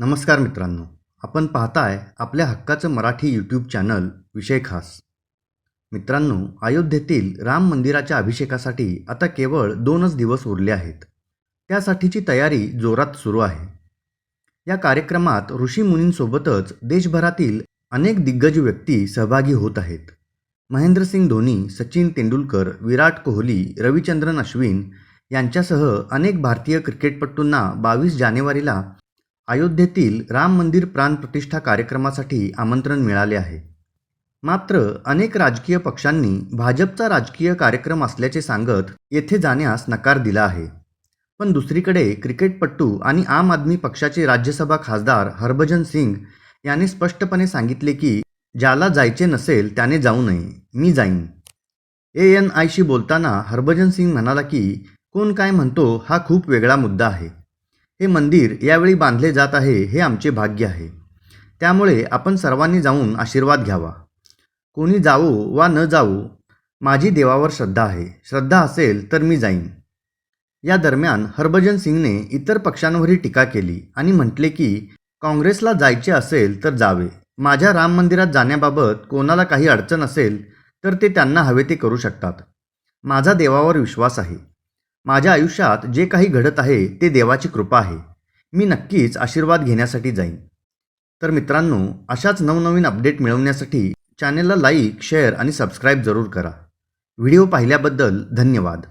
नमस्कार मित्रांनो. आपण पाहताय आपल्या हक्काचं मराठी यूट्यूब चॅनल विषय खास. मित्रांनो अयोध्येतील राम मंदिराच्या अभिषेकासाठी आता केवळ दोनच दिवस उरले आहेत. त्यासाठीची तयारी जोरात सुरू आहे. या कार्यक्रमात ऋषीमुनींसोबतच देशभरातील अनेक दिग्गज व्यक्ती सहभागी होत आहेत. महेंद्रसिंग धोनी सचिन तेंडुलकर विराट कोहली रविचंद्रन अश्विन यांच्यासह अनेक भारतीय क्रिकेटपटूंना बावीस जानेवारीला अयोध्येतील राम मंदिर प्राणप्रतिष्ठा कार्यक्रमासाठी आमंत्रण मिळाले आहे. मात्र अनेक राजकीय पक्षांनी भाजपचा राजकीय कार्यक्रम असल्याचे सांगत येथे जाण्यास नकार दिला आहे. पण दुसरीकडे क्रिकेटपटू आणि आम आदमी पक्षाचे राज्यसभा खासदार हरभजन सिंग यांनी स्पष्टपणे सांगितले की ज्याला जायचे नसेल त्याने जाऊ नये मी जाईन. ए एन आयशी बोलताना हरभजन सिंग म्हणाला की कोण काय म्हणतो हा खूप वेगळा मुद्दा आहे. हे मंदिर यावेळी बांधले जात आहे हे आमचे भाग्य आहे. त्यामुळे आपण सर्वांनी जाऊन आशीर्वाद घ्यावा. कोणी जावो वा न जावो माझी देवावर श्रद्धा आहे. श्रद्धा असेल तर मी जाईन. या दरम्यान हरभजन सिंगने इतर पक्षांवरही टीका केली आणि म्हटले की काँग्रेसला जायचे असेल तर जावे. माझ्या राम मंदिरात जाण्याबाबत कोणाला काही अडचण असेल तर ते त्यांना हवे ते करू शकतात. माझा देवावर विश्वास आहे. माझ्या आयुष्यात जे काही घडत आहे ते देवाची कृपा आहे. मी नक्कीच आशीर्वाद घेण्यासाठी जाईन. तर मित्रांनो अशाच नवनवीन अपडेट मिळवण्यासाठी चॅनेलला लाईक शेअर आणि सबस्क्राईब जरूर करा. व्हिडिओ पाहिल्याबद्दल धन्यवाद.